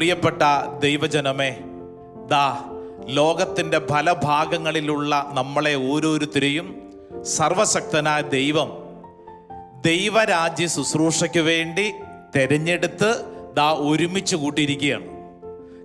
പ്രിയപ്പെട്ട ദൈവജനമേ ദാ ലോകത്തിന്റെ പല ഭാഗങ്ങളിലുള്ള നമ്മളെ ഓരോരുത്തരെയും സർവശക്തനായ ദൈവം ദൈവരാജ്യ ശുശ്രൂഷയ്ക്ക് വേണ്ടി തെരഞ്ഞെടുത്ത് ദാ ഒരുമിച്ച് കൂട്ടിയിരിക്കുകയാണ്.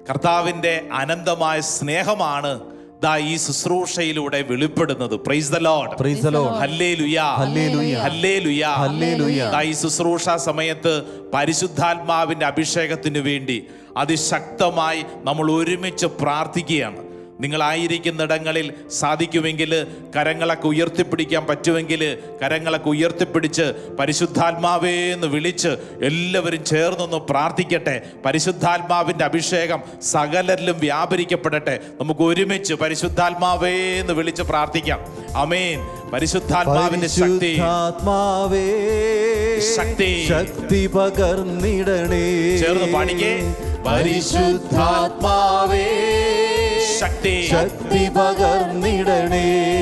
കർത്താവിന്റെ അനന്തമായ സ്നേഹമാണ് ദാ ഈ ശുശ്രൂഷയിലൂടെ വെളിപ്പെടുന്നത്. Praise the Lord praise the Lord hallelujah hallelujah. Hallelujah hallelujah. ദാ ഈ ശുശ്രൂഷ സമയത്ത് പരിശുദ്ധാത്മാവിന്റെ അഭിഷേകത്തിനു വേണ്ടി അതിശക്തമായി നമ്മൾ ഒരുമിച്ച് പ്രാർത്ഥിക്കുകയാണ്. നിങ്ങളായിരിക്കുന്നിടങ്ങളിൽ സാധിക്കുമെങ്കിൽ കരങ്ങളൊക്കെ ഉയർത്തിപ്പിടിക്കാൻ പറ്റുമെങ്കിൽ കരങ്ങളൊക്കെ ഉയർത്തിപ്പിടിച്ച് പരിശുദ്ധാത്മാവേ എന്ന് വിളിച്ച് എല്ലാവരും ചേർന്നൊന്ന് പ്രാർത്ഥിക്കട്ടെ. പരിശുദ്ധാത്മാവിന്റെ അഭിഷേകം സകലരിലും വ്യാപരിക്കപ്പെടട്ടെ. നമുക്ക് ഒരുമിച്ച് പരിശുദ്ധാത്മാവേ എന്ന് വിളിച്ച് പ്രാർത്ഥിക്കാം. അമേൻ പരിശുദ്ധാത്മാവിന്റെ ശക്തി. ആത്മാവേ ശക്തി. ശക്തി പകർന്നിടണേ. ചേർന്ന് പാടിക്കേ. പരിശുദ്ധാത്മാവേ. ശക്തി. ശക്തി പകർന്നിടണേ.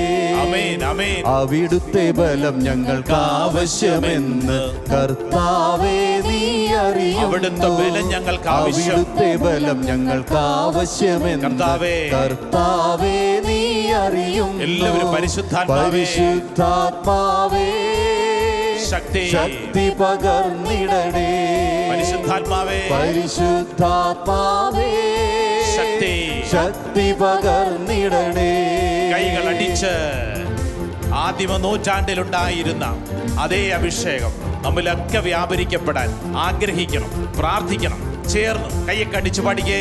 അവിടുത്തെ ബലം ഞങ്ങൾക്ക് ആവശ്യമെന്ന് കർത്താവേ നീ അറിയും അവിടുത്തെ ബലം ഞങ്ങൾക്ക്. അവിടുത്തെ ബലം ഞങ്ങൾക്ക് ആവശ്യമെന്ന് കർത്താവേ. കർത്താവേ നീ അറിയും എല്ലാവരും. പരിശുദ്ധാത്മാവേ. ശക്തി. ശക്തി പകർന്നിടണേ. പരിശുദ്ധാത്മാവേ. പരിശുദ്ധാത്മാവേ. ശക്തി. പകർന്നിടണേ കൈകൾ അടിച്ച് ആദിമ നൂറ്റാണ്ടിലുണ്ടായിരുന്ന അതേ അഭിഷേകം നമ്മിലൊക്കെ വ്യാപരിക്കപ്പെടാൻ ആഗ്രഹിക്കണം പ്രാർത്ഥിക്കണം ചേർന്ന് കൈയൊക്കെ അടിച്ചു പാടിക്കേ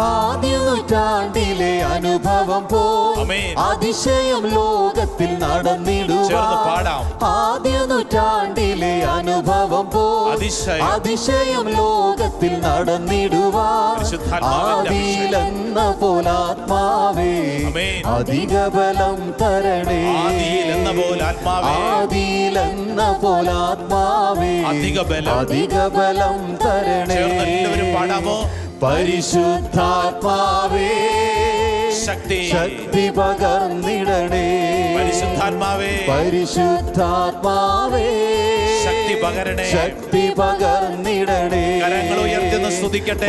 ആദ്യ നൂറ്റാണ്ടിലെ അനുഭവം പോ ആമേൻ. അതിശയം ലോകത്തിൽ നടന്നിടുവാടാം. ആദ്യ നൂറ്റാണ്ടിലെ അനുഭവം പോ അതിശയം. ലോകത്തിൽ നടന്നിടുവാ പരിശുദ്ധാത്മാവിന്റെ അഭിഷേകം. ആദിയിലെന്ന പോലാത്മാവേ. അധിക ബലം തരണേ ആദിയിലെന്ന പോലാത്മാവേ. അധിക ബലം. തരണേ എല്ലാവരും പാടാമോ? പരിശുദ്ധാത്മാവേ ശക്തി. ശക്തി പകർന്നിടണേ. പരിശുദ്ധാത്മാവേ. പരിശുദ്ധാത്മാവേ ശക്തി പകരണേ. ശക്തി പകർന്നിടണേ. കരങ്ങൾ ഉയർത്തുന്ന സ്തുതിക്കട്ടെ.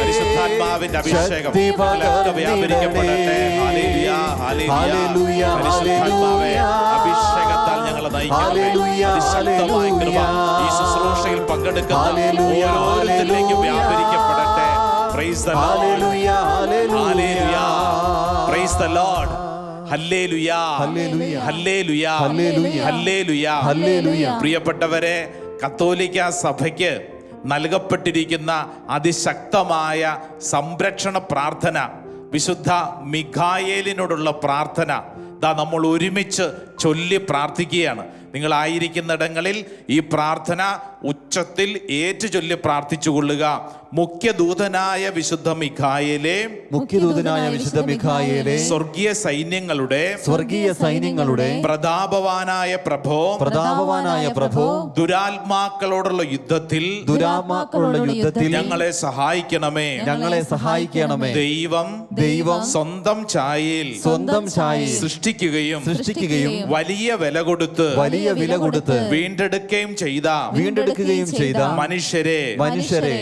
പരിശുദ്ധാത്മാവിന്റെ അഭിഷേകം വ്യാപരിക്കപ്പെടട്ടെ. ഹല്ലേലൂയ, നയിക്കണമേ ഹല്ലേലൂയ, അതിശക്തമായ കൃപ ഈ ശുശ്രൂഷയിൽ പങ്കെടുക്കുന്ന ഹല്ലേലൂയ, ഹല്ലേലൂയ. വ്യാപരിക്കപ്പെടട്ടെ. ഹല്ലേലൂയ. പ്രിയപ്പെട്ടവരെ കത്തോലിക്ക സഭയ്ക്ക് നൽകപ്പെട്ടിരിക്കുന്ന അതിശക്തമായ സംരക്ഷണ പ്രാർത്ഥന വിശുദ്ധ മിഖായേലിനോടുള്ള പ്രാർത്ഥന ദാ നമ്മൾ ഒരുമിച്ച് ചൊല്ലി പ്രാർത്ഥിക്കുകയാണ്. നിങ്ങളായിരിക്കുന്നിടങ്ങളിൽ ഈ പ്രാർത്ഥന ഉച്ചത്തിൽ ഏറ്റു ചൊല്ലി പ്രാർത്ഥിച്ചു കൊള്ളുക. മുഖ്യദൂതനായ വിശുദ്ധ മിഖായേലെ മുഖ്യദൂതനായ വിശുദ്ധ മിഖായേലെ സ്വർഗീയ സൈന്യങ്ങളുടെ സ്വർഗീയ സൈന്യങ്ങളുടെ പ്രതാപവാനായ പ്രഭോ പ്രതാപവാനായ പ്രഭോ ദുരാത്മാക്കളോടുള്ള യുദ്ധത്തിൽ ദുരാത്മാക്കളുടെ യുദ്ധത്തിൽ ഞങ്ങളെ സഹായിക്കണമേ. ഞങ്ങളെ സഹായിക്കണമേ. ദൈവം ദൈവം സ്വന്തം ചായയിൽ സ്വന്തം ചായയിൽ സൃഷ്ടിക്കുകയും സൃഷ്ടിക്കുകയും വലിയ വില കൊടുത്ത് വലിയ വില കൊടുത്ത് വീണ്ടെടുക്കുകയും ചെയ്ത വീണ്ടെടുക്കുകയും ചെയ്ത മനുഷ്യരെ മനുഷ്യരെ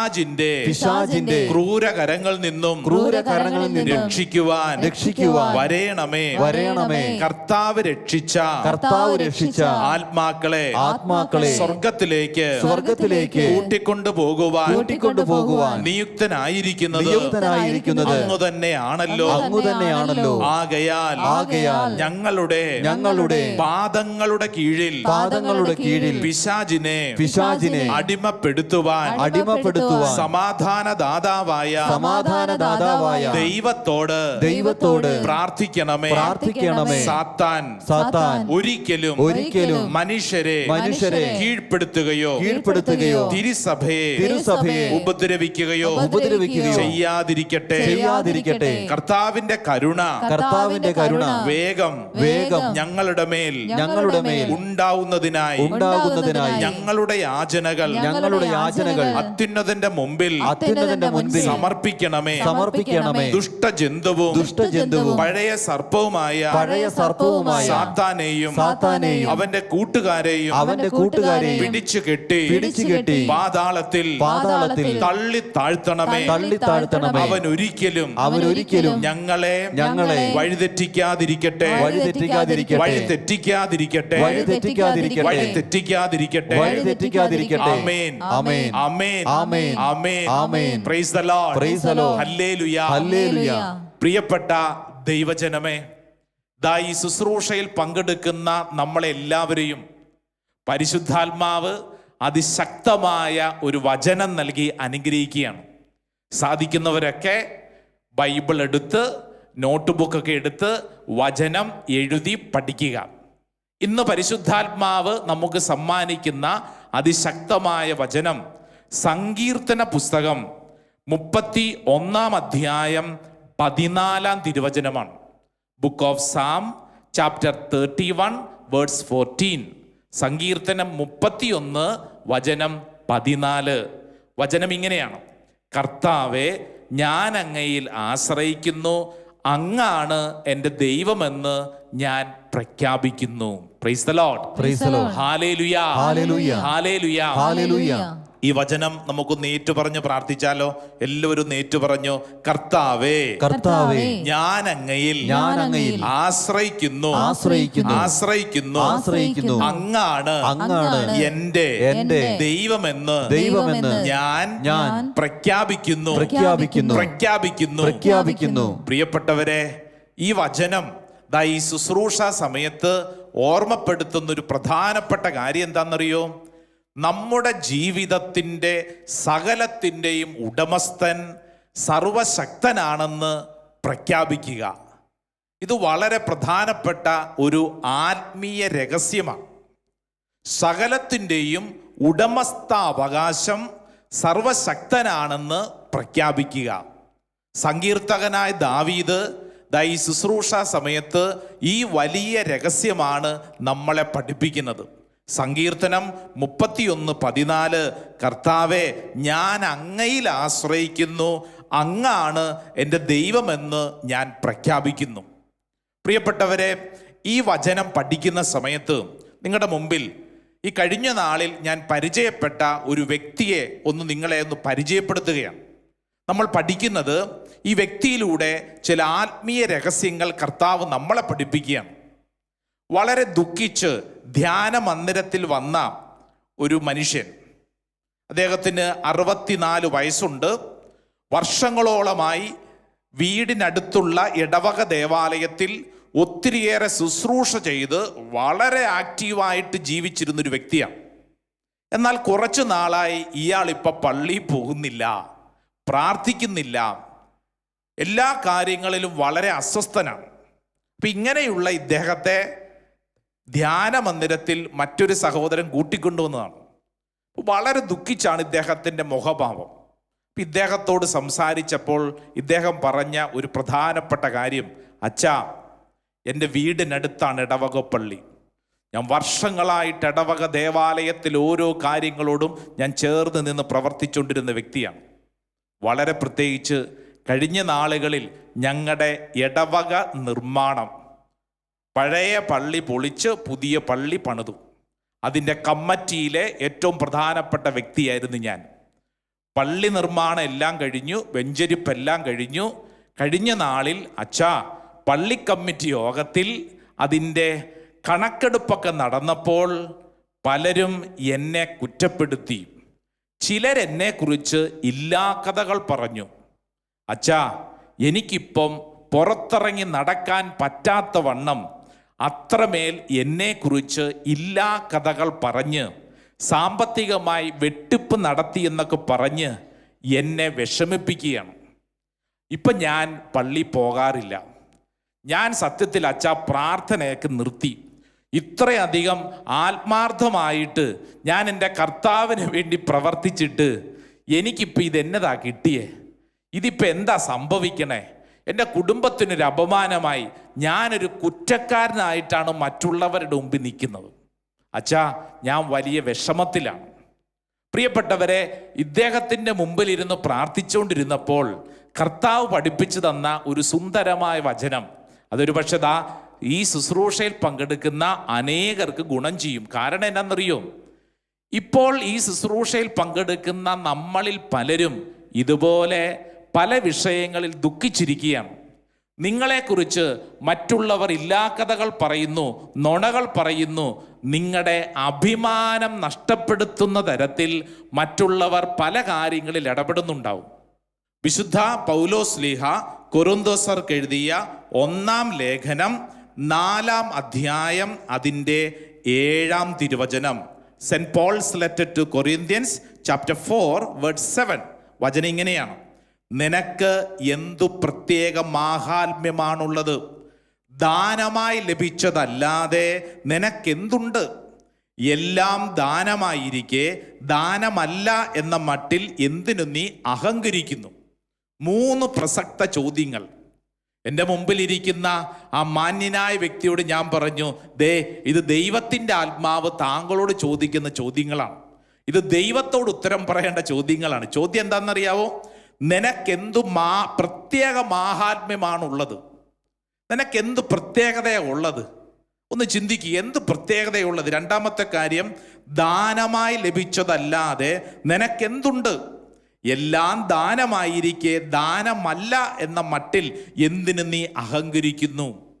പിശാചിന്റെ പിശാചിന്റെ ക്രൂരകരങ്ങളിൽ നിന്നും ക്രൂരകരങ്ങളിൽ നിന്നും രക്ഷിക്കുവാൻ രക്ഷിക്കുവാൻ വരേണമേ. വരേണമേ. കർത്താവ് രക്ഷിച്ച കർത്താവ് രക്ഷിച്ച ആത്മാക്കളെ ആത്മാക്കളെ സ്വർഗത്തിലേക്ക് സ്വർഗത്തിലേക്ക് കൂട്ടിക്കൊണ്ടു പോകുവാൻ കൂട്ടിക്കൊണ്ടു പോകുവാൻ നിയുക്തനായിരിക്കുന്നത് നിയുക്തനായിരിക്കുന്നത് അങ്ങു തന്നെയാണല്ലോ. അങ്ങു തന്നെയാണല്ലോ. ആകയാൽ ആകയാൽ ഞങ്ങളുടെ ഞങ്ങളുടെ പാദങ്ങളുടെ കീഴിൽ പാദങ്ങളുടെ കീഴിൽ പിശാജിനെ പിശാജിനെ അടിമപ്പെടുത്തുവാൻ അടിമപ്പെടുത്തുവാൻ സമാധാനദാതാവായ സമാധാനദാതാവായ ദൈവത്തോട് ദൈവത്തോട് പ്രാർത്ഥിക്കണമേ. പ്രാർത്ഥിക്കണമേ. സാത്താൻ സാത്താൻ ഒരിക്കലും ഒരിക്കലും മനുഷ്യരെ മനുഷ്യരെ കീഴ്പ്പെടുത്തുകയോ കീഴ്പ്പെടുത്തുകയോ തിരുസഭയെ തിരുസഭയെ ഉപദ്രവിക്കുകയോ ഉപദ്രവിക്കുകയോ ചെയ്യാതിരിക്കട്ടെ. ചെയ്യാതിരിക്കട്ടെ. കർത്താവിന്റെ കരുണ കർത്താവിന്റെ കരുണ വേഗം വേഗം ഞങ്ങളുടെ മേൽ ഞങ്ങളുടെ മേൽ ഉണ്ടാവുന്നതിനായി ഉണ്ടാകുന്നതിനായി ഞങ്ങളുടെ യാചനകൾ ഞങ്ങളുടെ യാചനകൾ അത്യുന്നതൻ അത്യുന്നതന്റെ മുമ്പിൽ അത്യുന്നതന്റെ മുൻപിൽ സമർപ്പിക്കണമേ. സമർപ്പിക്കണമേ. ദുഷ്ടജന്തുവും ദുഷ്ടജന്തുവും പഴയ സർപ്പവുമായ പഴയ സർപ്പവുമായ സാത്താനെയും സാത്താനെയും അവന്റെ കൂട്ടുകാരെയും അവന്റെ കൂട്ടുകാരെയും പിടിച്ചു കെട്ടി പിടിച്ചു കെട്ടി പാതാളത്തിൽ പാതാളത്തിൽ തള്ളി താഴ്ത്തണമേ. തള്ളി താഴ്ത്തണമേ. അവൻ ഒരിക്കലും അവൻ ഒരിക്കലും ഞങ്ങളെ ഞങ്ങളെ വഴിതെറ്റിക്കാതിരിക്കട്ടെ. വഴിതെറ്റിക്കാതിരിക്കട്ടെ. വഴിതെറ്റിക്കാതിരിക്കട്ടെ. വഴിതെറ്റിക്കാതിരിക്കട്ടെ. തെറ്റിക്കാതിരിക്കട്ടെ വഴി തെറ്റിക്കാതിരിക്കട്ടെ വഴി തെറ്റിക്കാതിരിക്കട്ടെ വഴി തെറ്റിക്കാതിരിക്കട്ടെ amen. Amen. Amen. Amen amen amen praise the Lord Praise the Lord. Hallelujah hallelujah പ്രിയപ്പെട്ട ദൈവജനമേ ദാ ഈ ശുശ്രൂഷയിൽ പങ്കെടുക്കുന്ന നമ്മളെല്ലാവരെയും പരിശുദ്ധാത്മാവ് അതിശക്തമായ ഒരു വചനം നൽകി അനുഗ്രഹിക്കുകയാണ്. സാധിക്കുന്നവരൊക്കെ ബൈബിൾ എടുത്ത് നോട്ട് ബുക്കൊക്കെ എടുത്ത് വചനം എഴുതി പഠിക്കുക. ഇന്ന് പരിശുദ്ധാത്മാവ് നമുക്ക് സമ്മാനിക്കുന്ന അതിശക്തമായ വചനം സങ്കീർത്തന പുസ്തകം മുപ്പത്തി ഒന്നാം അധ്യായം പതിനാലാം തിരുവചനമാണ്. Book of psalm chapter thirty one words fourteen സങ്കീർത്തനം മുപ്പത്തിയൊന്ന് വചനം പതിനാല്. വചനം ഇങ്ങനെയാണ്. കർത്താവെ ഞാൻ അങ്ങയിൽ ആശ്രയിക്കുന്നു. അങ്ങാണ് എന്റെ ദൈവമെന്ന് ഞാൻ പ്രഖ്യാപിക്കുന്നു. Praise the Lord hallelujah. Hallelujah. Hallelujah ഈ വചനം നമുക്കൊന്ന് ഏറ്റു പറഞ്ഞു പ്രാർത്ഥിച്ചാലോ? എല്ലാവരും നേറ്റു പറഞ്ഞു കർത്താവേ കർത്താവേ ഞാൻ അങ്ങയിൽ ഞാൻ അങ്ങയിൽ ആശ്രയിക്കുന്നു ആശ്രയിക്കുന്നു ആശ്രയിക്കുന്നു ആശ്രയിക്കുന്നു അങ്ങാണ് അങ്ങാണ് എന്റെ എന്റെ ദൈവമെന്ന് ദൈവമെന്ന് ഞാൻ ഞാൻ പ്രഖ്യാപിക്കുന്നു പ്രഖ്യാപിക്കുന്നു പ്രഖ്യാപിക്കുന്നു. പ്രഖ്യാപിക്കുന്നു. പ്രിയപ്പെട്ടവരെ ഈ വചനം ദൈ ഈ ശുശ്രൂഷ സമയത്ത് ഓർമ്മപ്പെടുത്തുന്ന ഒരു പ്രധാനപ്പെട്ട കാര്യം എന്താണെന്നറിയോ? നമ്മുടെ ജീവിതത്തിന്റെ സകലത്തിന്റെയും ഉടമസ്ഥൻ സർവശക്തനാണെന്ന് പ്രഖ്യാപിക്കുക. ഇത് വളരെ പ്രധാനപ്പെട്ട ഒരു ആത്മീയ രഹസ്യമാണ്. സകലത്തിന്റെയും ഉടമസ്ഥാവകാശം സർവശക്തനാണെന്ന് പ്രഖ്യാപിക്കുക. സങ്കീർത്തകനായ ദാവീദ് ദാ ഈ ശുശ്രൂഷ സമയത്ത് ഈ വലിയ രഹസ്യമാണ് നമ്മളെ പഠിപ്പിക്കുന്നത്. സങ്കീർത്തനം മുപ്പത്തിയൊന്ന് പതിനാല്. കർത്താവെ ഞാൻ അങ്ങയിൽ ആശ്രയിക്കുന്നു. അങ്ങാണ് എന്റെ ദൈവമെന്ന് ഞാൻ പ്രഖ്യാപിക്കുന്നു. പ്രിയപ്പെട്ടവരെ ഈ വചനം പഠിക്കുന്ന സമയത്ത് നിങ്ങളുടെ മുമ്പിൽ ഈ കഴിഞ്ഞ നാളിൽ ഞാൻ പരിചയപ്പെട്ട ഒരു വ്യക്തിയെ ഒന്ന് നിങ്ങളെ ഒന്ന് പരിചയപ്പെടുത്തുകയാണ്. നമ്മൾ പഠിക്കുന്നത് ഈ വ്യക്തിയിലൂടെ ചില ആത്മീയ രഹസ്യങ്ങൾ കർത്താവ് നമ്മളെ പഠിപ്പിക്കുകയാണ്. വളരെ ദുഃഖിച്ച് ധ്യാന മന്ദിരത്തിൽ വന്ന ഒരു മനുഷ്യൻ. അദ്ദേഹത്തിന് അറുപത്തിനാല് വയസ്സുണ്ട്. വർഷങ്ങളോളമായി വീടിനടുത്തുള്ള ഇടവക ദേവാലയത്തിൽ ഒത്തിരിയേറെ ശുശ്രൂഷ ചെയ്ത് വളരെ ആക്റ്റീവായിട്ട് ജീവിച്ചിരുന്നൊരു വ്യക്തിയാണ്. എന്നാൽ കുറച്ചു നാളായി ഇയാൾ ഇപ്പം പള്ളിയിൽ പോകുന്നില്ല പ്രാർത്ഥിക്കുന്നില്ല എല്ലാ കാര്യങ്ങളിലും വളരെ അസ്വസ്ഥനാണ്. അപ്പം ഇങ്ങനെയുള്ള ഇദ്ദേഹത്തെ ധ്യാന മന്ദിരത്തിൽ മറ്റൊരു സഹോദരൻ കൂട്ടിക്കൊണ്ടുവന്നതാണ്. വളരെ ദുഃഖിച്ചാണ് ഇദ്ദേഹത്തിന്റെ മുഖഭാവം. ഇദ്ദേഹത്തോട് സംസാരിച്ചപ്പോൾ ഇദ്ദേഹം പറഞ്ഞ ഒരു പ്രധാനപ്പെട്ട കാര്യം അച്ഛാ എന്റെ വീടിനടുത്താണ് ഇടവക പള്ളി. ഞാൻ വർഷങ്ങളായിട്ട് ഇടവക ദേവാലയത്തിൽ ഓരോ കാര്യങ്ങളോടും ഞാൻ ചേർന്ന് നിന്ന് പ്രവർത്തിച്ചുകൊണ്ടിരുന്ന വ്യക്തിയാണ്. വളരെ പ്രത്യേകിച്ച് കഴിഞ്ഞ നാളുകളിൽ ഞങ്ങളുടെ ഇടവക നിർമ്മാണം പഴയ പള്ളി പൊളിച്ച് പുതിയ പള്ളി പണിതു. അതിന്റെ കമ്മറ്റിയിലെ ഏറ്റവും പ്രധാനപ്പെട്ട വ്യക്തിയായിരുന്നു ഞാൻ. പള്ളി നിർമ്മാണം എല്ലാം കഴിഞ്ഞു വെഞ്ചരിപ്പെല്ലാം കഴിഞ്ഞു. കഴിഞ്ഞ നാളിൽ അച്ഛാ പള്ളി കമ്മിറ്റി യോഗത്തിൽ അതിന്റെ കണക്കെടുപ്പൊക്കെ നടന്നപ്പോൾ പലരും എന്നെ കുറ്റപ്പെടുത്തി. ചിലരെന്നെക്കുറിച്ച് ഇല്ലാ കഥകൾ പറഞ്ഞു. അച്ഛാ എനിക്കിപ്പം പുറത്തിറങ്ങി നടക്കാൻ പറ്റാത്ത വണ്ണം അത്രമേൽ എന്നെക്കുറിച്ച് ഇല്ലാ കഥകൾ പറഞ്ഞ് സാമ്പത്തികമായി വെട്ടിപ്പ് നടത്തിയെന്നൊക്കെ പറഞ്ഞ് എന്നെ വിഷമിപ്പിക്കുകയാണ്. ഇപ്പം ഞാൻ പള്ളി പോകാറില്ല. ഞാൻ സത്യത്തിൽ അച്ഛ പ്രാർത്ഥനയൊക്കെ നിർത്തി. ഇത്രയധികം ആത്മാർത്ഥമായിട്ട് ഞാൻ എന്റെ കർത്താവിന് വേണ്ടി പ്രവർത്തിച്ചിട്ട് എനിക്കിപ്പോൾ ഇതെന്നതാ കിട്ടിയേ? ഇതിപ്പോൾ എന്താ സംഭവിക്കണേ? എന്റെ കുടുംബത്തിനൊരു അപമാനമായി ഞാനൊരു കുറ്റക്കാരനായിട്ടാണ് മറ്റുള്ളവരുടെ മുമ്പിൽ നിൽക്കുന്നത്. അച്ഛാ ഞാൻ വലിയ വിഷമത്തിലാണ്. പ്രിയപ്പെട്ടവരെ ഇദ്ദേഹത്തിന്റെ മുമ്പിലിരുന്ന് പ്രാർത്ഥിച്ചുകൊണ്ടിരുന്നപ്പോൾ കർത്താവ് പഠിപ്പിച്ചു തന്ന ഒരു സുന്ദരമായ വചനം. അതൊരു പക്ഷേ ദാ ഈ ശുശ്രൂഷയിൽ പങ്കെടുക്കുന്ന അനേകർക്ക് ഗുണം ചെയ്യും. കാരണം എന്നാണെന്നറിയോ ഇപ്പോൾ ഈ ശുശ്രൂഷയിൽ പങ്കെടുക്കുന്ന നമ്മളിൽ പലരും ഇതുപോലെ പല വിഷയങ്ങളിൽ ദുഃഖിച്ചിരിക്കുകയാണ്. നിങ്ങളെക്കുറിച്ച് മറ്റുള്ളവർ ഇല്ലാക്കഥകൾ പറയുന്നു നുണകൾ പറയുന്നു നിങ്ങളുടെ അഭിമാനം നഷ്ടപ്പെടുത്തുന്ന തരത്തിൽ മറ്റുള്ളവർ പല കാര്യങ്ങളിൽ ഇടപെടുന്നുണ്ടാവും. വിശുദ്ധ പൗലോസ് ലീഹ കൊറുന്തോസർക്ക് എഴുതിയ ഒന്നാം ലേഖനം നാലാം അധ്യായം അതിന്റെ ഏഴാം തിരുവചനം. Saint Paul's letter to Corinthians chapter four word seven. വചനം ഇങ്ങനെയാണ്. നിനക്ക് എന്തു പ്രത്യേക മാഹാത്മ്യമാണുള്ളത് ദാനമായി ലഭിച്ചതല്ലാതെ നിനക്കെന്തുണ്ട്? എല്ലാം ദാനമായിരിക്കെ ദാനമല്ല എന്ന മട്ടിൽ എന്തിനു നീ അഹങ്കരിക്കുന്നു? മൂന്ന് പ്രസക്ത ചോദ്യങ്ങൾ. എന്റെ മുമ്പിലിരിക്കുന്ന ആ മാന്യനായ വ്യക്തിയോട് ഞാൻ പറഞ്ഞു ദേ ഇത് ദൈവത്തിന്റെ ആത്മാവ് താങ്കളോട് ചോദിക്കുന്ന ചോദ്യങ്ങളാണ്. ഇത് ദൈവത്തോട് ഉത്തരം പറയേണ്ട ചോദ്യങ്ങളാണ്. ചോദ്യം എന്താണെന്നറിയാവോ? നിനക്കെന്തു മാ പ്രത്യേക മാഹാത്മ്യമാണുള്ളത്? നിനക്കെന്ത് പ്രത്യേകതയാണ് ഉള്ളത് ഒന്ന് ചിന്തിക്കുക എന്ത് പ്രത്യേകതയുള്ളത്? രണ്ടാമത്തെ കാര്യം ദാനമായി ലഭിച്ചതല്ലാതെ നിനക്കെന്തുണ്ട്? എല്ലാം ദാനമായിരിക്കെ ദാനമല്ല എന്ന മട്ടിൽ എന്തിന് നീ അഹങ്കരിക്കുന്നു?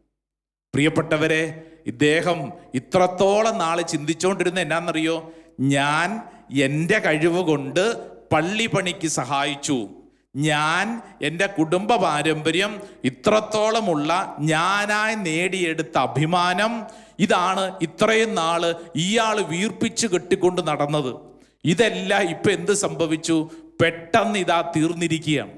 പ്രിയപ്പെട്ടവരെ ഇദ്ദേഹം ഇത്രത്തോളം നാളെ ചിന്തിച്ചുകൊണ്ടിരുന്ന എന്നാന്നറിയോ? ഞാൻ എന്റെ കഴിവ് കൊണ്ട് പള്ളി പണിക്ക് സഹായിച്ചു. ഞാൻ എന്റെ കുടുംബ പാരമ്പര്യം ഇത്രത്തോളമുള്ള ഞാനായി നേടിയെടുത്ത അഭിമാനം ഇതാണ് ഇത്രയും നാൾ ഇയാൾ വീർപ്പിച്ച് കെട്ടിക്കൊണ്ട് നടന്നത്. ഇതെല്ലാം ഇപ്പം എന്ത് സംഭവിച്ചു? പെട്ടെന്ന് ഇതാ തീർന്നിരിക്കുകയാണ്.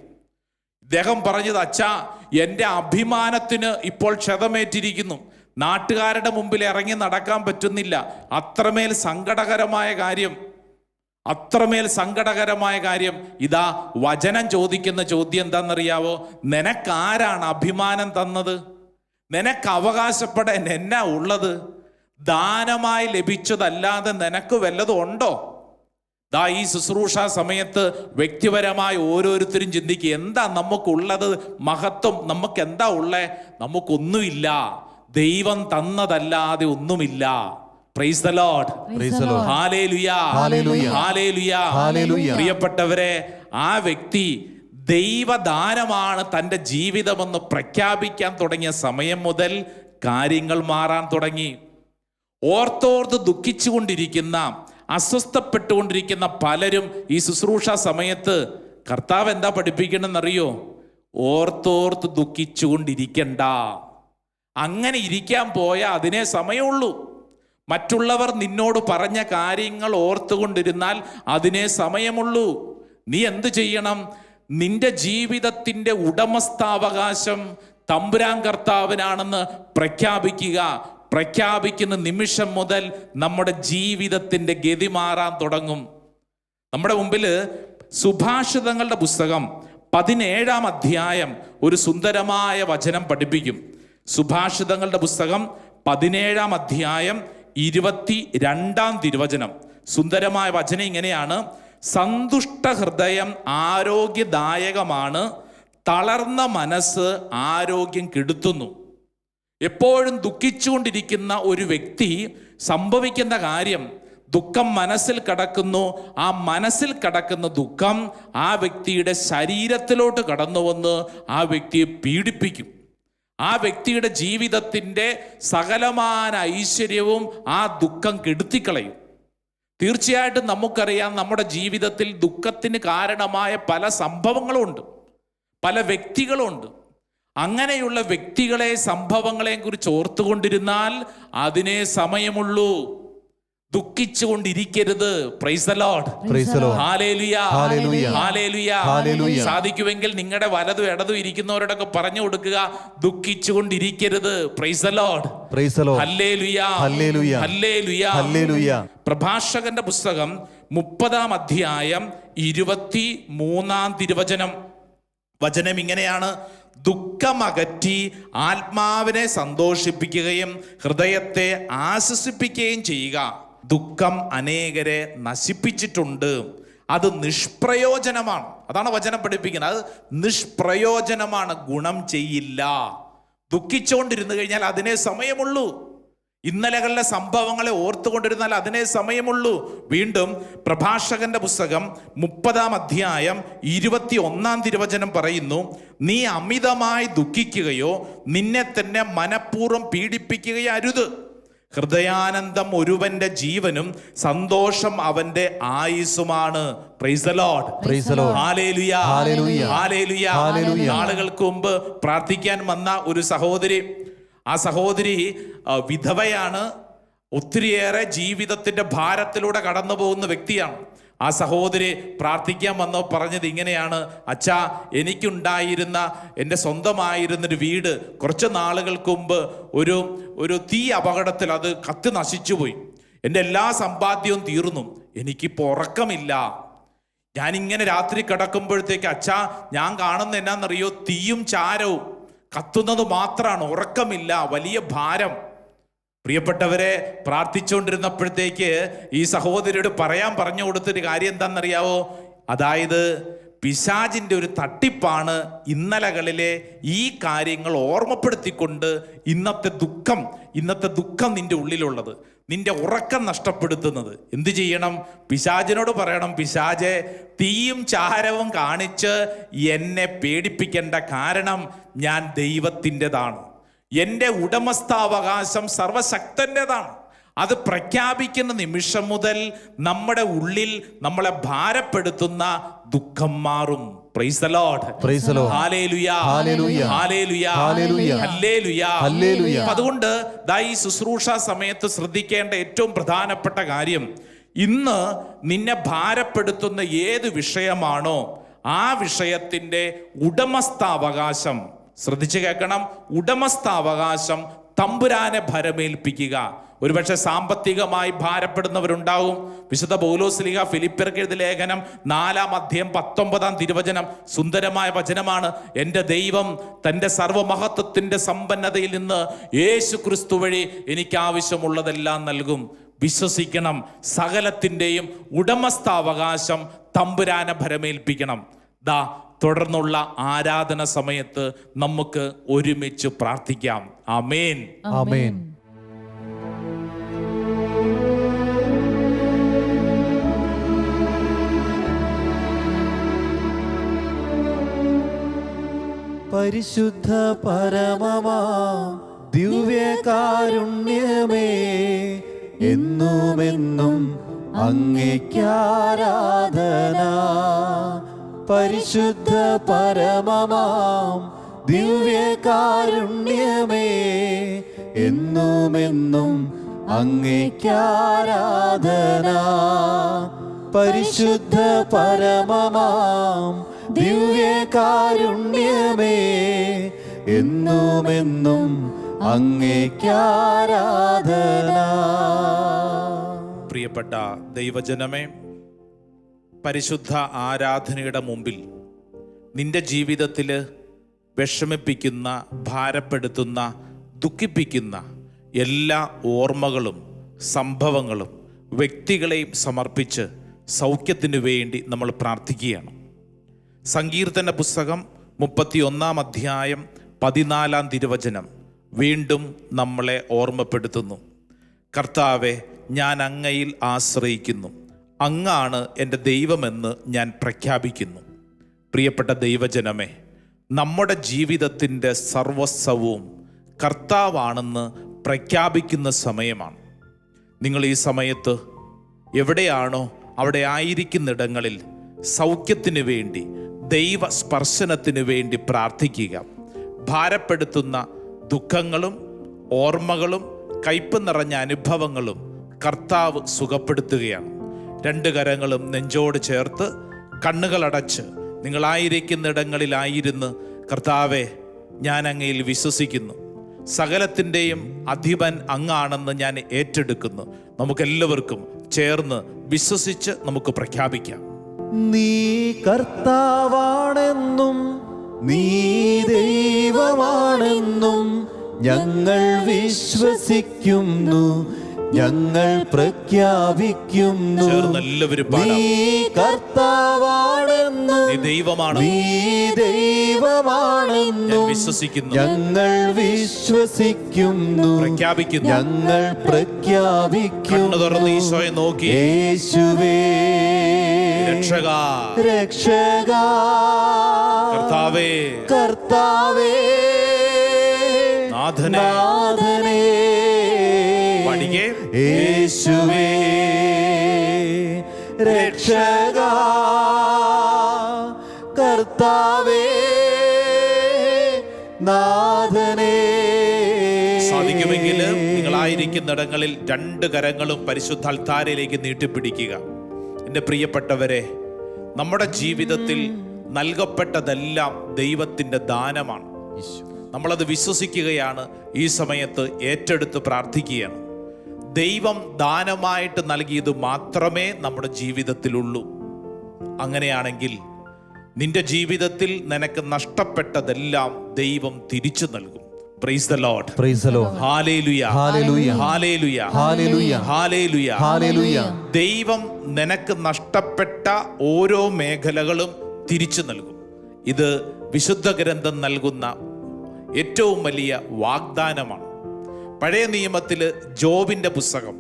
ഇദ്ദേഹം പറഞ്ഞത് അച്ഛാ എന്റെ അഭിമാനത്തിന് ഇപ്പോൾ ക്ഷതമേറ്റിരിക്കുന്നു. നാട്ടുകാരുടെ മുമ്പിൽ ഇറങ്ങി നടക്കാൻ പറ്റുന്നില്ല. അത്രമേൽ സങ്കടകരമായ കാര്യം. അത്രമേൽ സങ്കടകരമായ കാര്യം. ഇതാ വചനം ചോദിക്കുന്ന ചോദ്യം എന്താണെന്നറിയാവോ നിനക്കാരാണ് അഭിമാനം തന്നത്? നിനക്ക് അവകാശപ്പെടാൻ എന്നാ ഉള്ളത്? ദാനമായി ലഭിച്ചതല്ലാതെ നിനക്ക് വല്ലതും ഉണ്ടോ? ദാ ഈ ശുശ്രൂഷ സമയത്ത് വ്യക്തിപരമായി ഓരോരുത്തരും ചിന്തിക്കുക എന്താ നമുക്കുള്ളത്? മഹത്വം നമുക്ക് എന്താ ഉള്ളേ? നമുക്കൊന്നുമില്ല. ദൈവം തന്നതല്ലാതെ ഒന്നുമില്ല. പ്രിയപ്പെട്ടവരെ ആ വ്യക്തി ദൈവദാനമാണ് തന്റെ ജീവിതമെന്ന് പ്രഖ്യാപിക്കാൻ തുടങ്ങിയ സമയം മുതൽ കാര്യങ്ങൾ മാറാൻ തുടങ്ങി. ഓർത്തോർത്ത് ദുഃഖിച്ചുകൊണ്ടിരിക്കുന്ന അസ്വസ്ഥപ്പെട്ടുകൊണ്ടിരിക്കുന്ന പലരും ഈ ശുശ്രൂഷ സമയത്ത് കർത്താവ് എന്താ പഠിപ്പിക്കണമെന്നറിയോ ഓർത്തോർത്ത് ദുഃഖിച്ചുകൊണ്ടിരിക്കണ്ട. അങ്ങനെ ഇരിക്കാൻ പോയാൽ അതിനെ സമയമുള്ളൂ. മറ്റുള്ളവർ നിന്നോട് പറഞ്ഞ കാര്യങ്ങൾ ഓർത്തുകൊണ്ടിരുന്നാൽ അതിനെ സമയമുള്ളൂ. നീ എന്ത് ചെയ്യണം? നിന്റെ ജീവിതത്തിന്റെ ഉടമസ്ഥാവകാശം തമ്പുരാൻ കർത്താവിനാണെന്ന് പ്രഖ്യാപിക്കുക. പ്രഖ്യാപിക്കുന്ന നിമിഷം മുതൽ നമ്മുടെ ജീവിതത്തിന്റെ ഗതി മാറാൻ തുടങ്ങും. നമ്മുടെ മുമ്പിൽ സുഭാഷിതങ്ങളുടെ പുസ്തകം പതിനേഴാം അധ്യായം ഒരു സുന്ദരമായ വചനം പഠിപ്പിക്കും. സുഭാഷിതങ്ങളുടെ പുസ്തകം പതിനേഴാം അധ്യായം ഇരുപത്തി രണ്ടാം തിരുവചനം. സുന്ദരമായ വചനം ഇങ്ങനെയാണ്. സന്തുഷ്ട ഹൃദയം ആരോഗ്യദായകമാണ്. തളർന്ന മനസ്സ് ആരോഗ്യം കെടുത്തുന്നു. എപ്പോഴും ദുഃഖിച്ചുകൊണ്ടിരിക്കുന്ന ഒരു വ്യക്തി സംഭവിക്കുന്ന കാര്യം ദുഃഖം മനസ്സിൽ കടക്കുന്നു. ആ മനസ്സിൽ കടക്കുന്ന ദുഃഖം ആ വ്യക്തിയുടെ ശരീരത്തിലോട്ട് കടന്നു വന്ന് ആ വ്യക്തിയെ പീഡിപ്പിക്കും. ആ വ്യക്തിയുടെ ജീവിതത്തിന്റെ സകലമാന ഐശ്വര്യവും ആ ദുഃഖം കെടുത്തിക്കളയും. തീർച്ചയായിട്ടും നമുക്കറിയാം നമ്മുടെ ജീവിതത്തിൽ ദുഃഖത്തിന് കാരണമായ പല സംഭവങ്ങളുമുണ്ട് പല വ്യക്തികളുണ്ട്. അങ്ങനെയുള്ള വ്യക്തികളെ സംഭവങ്ങളെയും കുറിച്ച് ഓർത്തുകൊണ്ടിരുന്നാൽ അതിനേ സമയമുള്ളൂ. ദുഃഖിച്ചുകൊണ്ടിരിക്കരുത്. സാധിക്കുമെങ്കിൽ നിങ്ങളുടെ വലതും ഇടതും ഇരിക്കുന്നവരോടൊക്കെ പറഞ്ഞു കൊടുക്കുക. ദുഃഖിച്ചുകൊണ്ടിരിക്കരുത്. പ്രഭാഷകന്റെ പുസ്തകം മുപ്പതാം അധ്യായം ഇരുപത്തി മൂന്നാം തിരുവചനം. വചനം ഇങ്ങനെയാണ്. ദുഃഖമകറ്റി ആത്മാവിനെ സന്തോഷിപ്പിക്കുകയും ഹൃദയത്തെ ആശ്വസിപ്പിക്കുകയും ചെയ്യുക. ദുഃഖം അനേകരെ നശിപ്പിച്ചിട്ടുണ്ട്. അത് നിഷ്പ്രയോജനമാണ്. അതാണ് വചനം പഠിപ്പിക്കുന്നത്. അത് നിഷ്പ്രയോജനമാണ്. ഗുണം ചെയ്യില്ല. ദുഃഖിച്ചുകൊണ്ടിരുന്നു കഴിഞ്ഞാൽ അതിനെ സമയമുള്ളൂ. ഇന്നലകളിലെ സംഭവങ്ങളെ ഓർത്തുകൊണ്ടിരുന്നാൽ അതിനെ സമയമുള്ളൂ. വീണ്ടും പ്രഭാഷകന്റെ പുസ്തകം മുപ്പതാം അധ്യായം ഇരുപത്തി ഒന്നാം തിരുവചനം പറയുന്നു നീ അമിതമായി ദുഃഖിക്കുകയോ നിന്നെ തന്നെ മനഃപൂർവം പീഡിപ്പിക്കുകയോ അരുത് ഹൃദയാനന്ദം ഒരുവന്റെ ജീവനും സന്തോഷം അവന്റെ ആയുസുമാണ് ആളുകൾക്ക് മുമ്പ് പ്രാർത്ഥിക്കാൻ വന്ന ഒരു സഹോദരി. ആ സഹോദരി വിധവയാണ്. ഒത്തിരിയേറെ ജീവിതത്തിന്റെ ഭാരത്തിലൂടെ കടന്നു പോകുന്ന വ്യക്തിയാണ്. ആ സഹോദരി പ്രാർത്ഥിക്കാൻ വന്നോ പറഞ്ഞത് ഇങ്ങനെയാണ്. അച്ഛാ എനിക്കുണ്ടായിരുന്ന എന്റെ സ്വന്തമായിരുന്നൊരു വീട് കുറച്ച് നാളുകൾക്ക് മുമ്പ് ഒരു ഒരു തീ അപകടത്തിൽ അത് കത്തി നശിച്ചുപോയി. എന്റെ എല്ലാ സമ്പാദ്യവും തീർന്നു. എനിക്കിപ്പോൾ ഉറക്കമില്ല. ഞാനിങ്ങനെ രാത്രി കിടക്കുമ്പോഴത്തേക്ക് അച്ഛാ ഞാൻ കാണുന്ന എന്നാന്നറിയോ? തീയും ചാരവും കത്തുന്നത് മാത്രമാണ്. ഉറക്കമില്ല. വലിയ ഭാരം. പ്രിയപ്പെട്ടവരെ പ്രാർത്ഥിച്ചുകൊണ്ടിരുന്നപ്പോഴത്തേക്ക് ഈ സഹോദരിയോട് പറയാൻ പറഞ്ഞു കൊടുത്തൊരു കാര്യം എന്താണെന്നറിയാവോ? അതായത് പിശാജിന്റെ ഒരു തട്ടിപ്പാണ് ഇന്നലകളിലെ ഈ കാര്യങ്ങൾ ഓർമ്മപ്പെടുത്തിക്കൊണ്ട് ഇന്നത്തെ ദുഃഖം ഇന്നത്തെ ദുഃഖം നിന്റെ ഉള്ളിലുള്ളത് നിന്റെ ഉറക്കം നഷ്ടപ്പെടുത്തുന്നത്. എന്ത് ചെയ്യണം? പിശാചിനോട് പറയണം പിശാജെ തീയും ചാരവും കാണിച്ച് എന്നെ പേടിപ്പിക്കേണ്ട കാരണം ഞാൻ ദൈവത്തിന്റെതാണ്. എന്റെ ഉടമസ്ഥാവകാശം സർവശക്തന്റെതാണ് അത് പ്രഖ്യാപിക്കുന്ന നിമിഷം മുതൽ നമ്മുടെ ഉള്ളിൽ നമ്മളെ ഭാരപ്പെടുത്തുന്ന ദുഃഖം മാറും. അതുകൊണ്ട് ദൈ ഈ ശുശ്രൂഷ സമയത്ത് ശ്രദ്ധിക്കേണ്ട ഏറ്റവും പ്രധാനപ്പെട്ട കാര്യം ഇന്ന് നിന്നെ ഭാരപ്പെടുത്തുന്ന ഏത് വിഷയമാണോ ആ വിഷയത്തിന്റെ ഉടമസ്ഥാവകാശം ശ്രദ്ധിച്ചു കേൾക്കണം. ഉടമസ്ഥാവകാശം തമ്പുരാനെ ഭരമേൽപ്പിക്കുക. ഒരുപക്ഷെ സാമ്പത്തികമായി ഭാരപ്പെടുന്നവരുണ്ടാവും. വിശുദ്ധ പൗലോസ്ലിഹ ഫിലിപ്പിർക്കെഴുതി ലേഖനം നാലാം അധ്യയം പത്തൊമ്പതാം തിരുവചനം സുന്ദരമായ വചനമാണ്. എന്റെ ദൈവം തന്റെ സർവമഹത്വത്തിന്റെ സമ്പന്നതയിൽ നിന്ന് യേശു ക്രിസ്തു വഴി എനിക്ക് ആവശ്യമുള്ളതെല്ലാം നൽകും. വിശ്വസിക്കണം. സകലത്തിന്റെയും ഉടമസ്ഥാവകാശം തമ്പുരാനെ ഭരമേൽപ്പിക്കണം. ദാ തുടർന്നുള്ള ആരാധന സമയത്ത് നമുക്ക് ഒരുമിച്ച് പ്രാർത്ഥിക്കാം. ആമേൻ. ആമേൻ. പരിശുദ്ധ പരമമാ ദിവ്യകാരുണ്യമേ എന്നുമെന്നും അങ്ങേക്കാരാധന പരിശുദ്ധ പരമമാം. ദിവ്യകാരുണ്യമേ എന്നുമെന്നും അങ്ങേക്കാരാധന. പരിശുദ്ധ പരമമാം. ദിവ്യകാരുണ്യമേ എന്നുമെന്നും അങ്ങേക്കാരാധന. പ്രിയപ്പെട്ട ദൈവജനമേ പരിശുദ്ധ ആരാധനയുടെ മുമ്പിൽ നിന്റെ ജീവിതത്തിൽ വിഷമിപ്പിക്കുന്ന ഭാരപ്പെടുത്തുന്ന ദുഃഖിപ്പിക്കുന്ന എല്ലാ ഓർമ്മകളും സംഭവങ്ങളും വ്യക്തികളെയും സമർപ്പിച്ച് സൗഖ്യത്തിനു വേണ്ടി നമ്മൾ പ്രാർത്ഥിക്കുകയാണ്. സങ്കീർത്തന പുസ്തകം മുപ്പത്തി ഒന്നാം അധ്യായം പതിനാലാം തിരുവചനം വീണ്ടും നമ്മളെ ഓർമ്മപ്പെടുത്തുന്നു. കർത്താവെ ഞാൻ അങ്ങയിൽ ആശ്രയിക്കുന്നു. അങ്ങാണ് എന്റെ ദൈവമെന്ന് ഞാൻ പ്രഖ്യാപിക്കുന്നു. പ്രിയപ്പെട്ട ദൈവജനമേ നമ്മുടെ ജീവിതത്തിന്റെ സർവസ്വവും കർത്താവാണെന്ന് പ്രഖ്യാപിക്കുന്ന സമയമാണ്. നിങ്ങൾ ഈ സമയത്ത് എവിടെയാണോ അവിടെ ആയിരിക്കുന്നിടങ്ങളിൽ സൗഖ്യത്തിന് വേണ്ടി ദൈവ സ്പർശനത്തിന് വേണ്ടി പ്രാർത്ഥിക്കുക. ഭാരപ്പെടുത്തുന്ന ദുഃഖങ്ങളും ഓർമ്മകളും കയ്പ് നിറഞ്ഞ അനുഭവങ്ങളും കർത്താവ് സുഖപ്പെടുത്തുകയാണ്. രണ്ട് കരങ്ങളും നെഞ്ചോട് ചേർത്ത് കണ്ണുകളടച്ച് നിങ്ങളായിരിക്കുന്നിടങ്ങളിലായിരുന്ന് കർത്താവെ ഞാൻ അങ്ങയിൽ വിശ്വസിക്കുന്നു. സകലത്തിന്റെയും അധിപൻ അങ്ങാണെന്ന് ഞാൻ ഏറ്റെടുക്കുന്നു. നമുക്കെല്ലാവർക്കും ചേർന്ന് വിശ്വസിച്ച് നമുക്ക് പ്രഖ്യാപിക്കാം. നീ കർത്താവാണെന്നും നീ ദൈവമാണെന്നും ഞങ്ങൾ വിശ്വസിക്കുന്നു. ഞങ്ങൾ പ്രഖ്യാപിക്കുന്നു. എല്ലാവരും നീ കർത്താവാണെന്നും നീ ദൈവമാണ് നീ ഞാൻ വിശ്വസിക്കുന്നു. ഞങ്ങൾ വിശ്വസിക്കുന്നു. പ്രഖ്യാപിക്കുന്നു. ഞങ്ങൾ പ്രഖ്യാപിക്കുന്നു. തുറന്ന് ഈശോയെ നോക്കി. യേശുവേ. രക്ഷക. രക്ഷക. കർത്താവേ. കർത്താവേ. നാഥനെ. നാഥനേ. യേശുവേ രക്ഷക കർത്താവേ നാഥനേ. സാധിക്കുമെങ്കിൽ നിങ്ങളായിരിക്കുന്നിടങ്ങളിൽ രണ്ട് കരങ്ങളും പരിശുദ്ധ അൽത്താരയിലേക്ക് നീട്ടിപ്പിടിക്കുക. എന്റെ പ്രിയപ്പെട്ടവരെ നമ്മുടെ ജീവിതത്തിൽ നൽകപ്പെട്ടതെല്ലാം ദൈവത്തിന്റെ ദാനമാണ്. നമ്മളത് വിശ്വസിക്കുകയാണ് ഈ സമയത്ത് ഏറ്റെടുത്ത് പ്രാർത്ഥിക്കുകയാണ്. ദൈവം ദാനമായിട്ട് നൽകിയത് മാത്രമേ നമ്മുടെ ജീവിതത്തിലുള്ളൂ അങ്ങനെയാണെങ്കിൽ നിന്റെ ജീവിതത്തിൽ നിനക്ക് നഷ്ടപ്പെട്ടതെല്ലാം ദൈവം തിരിച്ചു നൽകും praise the. Hallelujah. Hallelujah. Hallelujah Hallelujah. ദൈവം നിനക്ക് നഷ്ടപ്പെട്ട ഓരോ മേഖലകളും തിരിച്ചു നൽകും ഇത് വിശുദ്ധ ഗ്രന്ഥം നൽകുന്ന ഏറ്റവും വലിയ വാഗ്ദാനമാണ് പഴയ നിയമത്തിൽ ജോബിന്റെ പുസ്തകം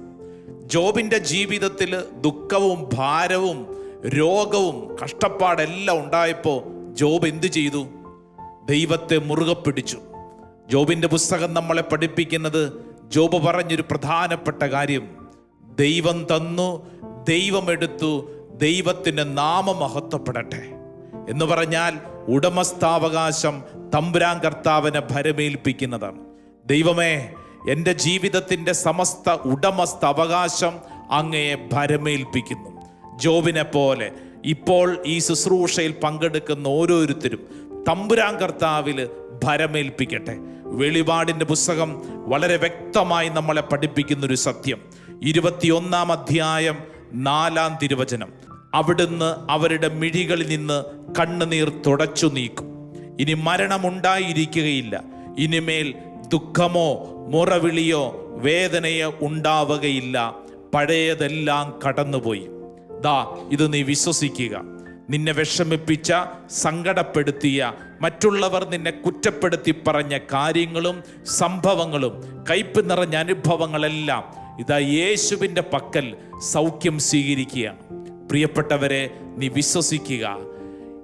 ജോബിന്റെ ജീവിതത്തിൽ ദുഃഖവും ഭാരവും രോഗവും കഷ്ടപ്പാടെല്ലാം ഉണ്ടായപ്പോൾ ജോബ് എന്തു ചെയ്തു? ദൈവത്തെ മുറുകെ പിടിച്ചു. ജോബിന്റെ പുസ്തകം നമ്മളെ പഠിപ്പിക്കുന്നത് ജോബ് പറഞ്ഞൊരു പ്രധാനപ്പെട്ട കാര്യം. ദൈവം തന്നു ദൈവം എടുത്തു ദൈവത്തിന്റെ നാമമഹത്വപ്പെടട്ടെ എന്ന് പറഞ്ഞാൽ ഉടമസ്ഥാവകാശം തമ്പുരാൻ കർത്താവിനെ ഭരമേൽപ്പിക്കുന്നതാണ്. ദൈവമേ എന്റെ ജീവിതത്തിന്റെ സമസ്ത ഉടമസ്ഥ അവകാശം അങ്ങയെ ഭരമേൽപ്പിക്കുന്നു. ജോബിനെ പോലെ ഇപ്പോൾ ഈ ശുശ്രൂഷയിൽ പങ്കെടുക്കുന്ന ഓരോരുത്തരും തമ്പുരാൻ കർത്താവിൽ ഭരമേൽപ്പിക്കട്ടെ. വെളിപാടിന്റെ പുസ്തകം വളരെ വ്യക്തമായി നമ്മളെ പഠിപ്പിക്കുന്നൊരു സത്യം. ഇരുപത്തിയൊന്നാം അധ്യായം നാലാം തിരുവചനം. അവിടുന്ന് അവരുടെ മിഴികളിൽ നിന്ന് കണ്ണുനീർ തുടച്ചു നീക്കും. ഇനി മരണമുണ്ടായിരിക്കുകയില്ല. ഇനിമേൽ ദുഃഖമോ മുറവിളിയോ വേദനയോ ഉണ്ടാവുകയില്ല. പഴയതെല്ലാം കടന്നുപോയി. ദാ ഇത് നീ വിശ്വസിക്കുക. നിന്നെ വിഷമിപ്പിച്ച സങ്കടപ്പെടുത്തിയ മറ്റുള്ളവർ നിന്നെ കുറ്റപ്പെടുത്തി പറഞ്ഞ കാര്യങ്ങളും സംഭവങ്ങളും കയ്പ് നിറഞ്ഞ അനുഭവങ്ങളെല്ലാം ഇതാ യേശുവിന്റെ പക്കൽ സൗഖ്യം സ്വീകരിക്കുക പ്രിയപ്പെട്ടവരെ നീ വിശ്വസിക്കുക.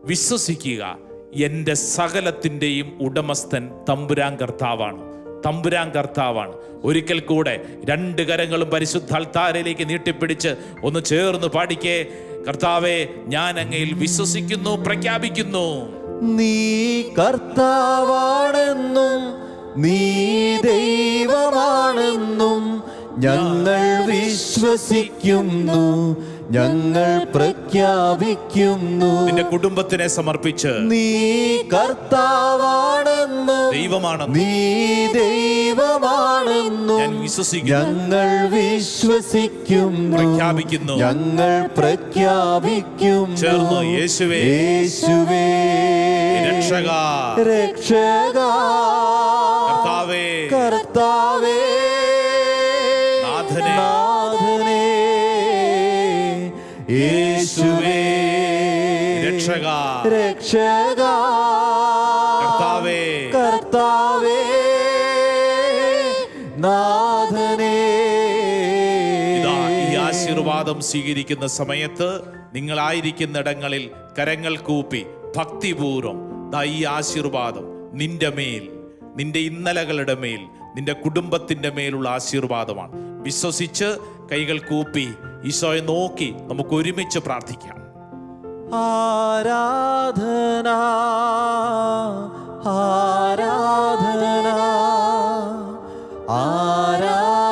വിശ്വസിക്കുക. എന്റെ സകലത്തിന്റെയും ഉടമസ്ഥൻ തമ്പുരാൻ കർത്താവാണ്. തമ്പുരാൻ കർത്താവാണ്. ഒരിക്കൽ കൂടെ രണ്ട് കരങ്ങളും പരിശുദ്ധ അൾത്താരയിലേക്ക് നീട്ടിപ്പിടിച്ച് ഒന്ന് ചേർന്ന് പാടിക്കേ. കർത്താവെ ഞാൻ അങ്ങയിൽ വിശ്വസിക്കുന്നു പ്രഖ്യാപിക്കുന്നു. നീ കർത്താവാണെന്നും നീ ദൈവമാണെന്നും ഞങ്ങൾ വിശ്വസിക്കുന്നു. ഞങ്ങൾ പ്രഖ്യാപിക്കുന്നു. നിന്റെ കുടുംബത്തിനെ സമർപ്പിച്ച് നീ കർത്താവാണെന്ന്. ദൈവമാണ് നീ ദൈവമാണെന്ന് ഞാൻ വിശ്വസിക്കുന്നു. ഞങ്ങൾ വിശ്വസിക്കുന്നു. പ്രഖ്യാപിക്കുന്നു. ഞങ്ങൾ പ്രഖ്യാപിക്കുന്നു. ചേർന്ന് യേശുവേ. യേശുവേ. രക്ഷക. രക്ഷക. കർത്താവേ. കർത്താവേ. യേശുവേ. രക്ഷക. രക്ഷക. കർത്താവേ. കർത്താവേ. നാഥനേ. ഈ ആശീർവാദം സ്വീകരിക്കുന്ന സമയത്ത് നിങ്ങളായിരിക്കുന്നിടങ്ങളിൽ കരങ്ങൾ കൂപ്പി ഭക്തിപൂർവം ദാ ഈ ആശീർവാദം നിന്റെ മേൽ നിന്റെ ഇന്നലകളുടെ മേൽ നിന്റെ കുടുംബത്തിന്റെ മേലുള്ള ആശീർവാദമാണ്. വിശ്വസിച്ച് കൈകൾ കൂപ്പി ഈശോയെ നോക്കി നമുക്ക് ഒരുമിച്ച് പ്രാർത്ഥിക്കാം. ആരാധന ആരാധന ആരാധന.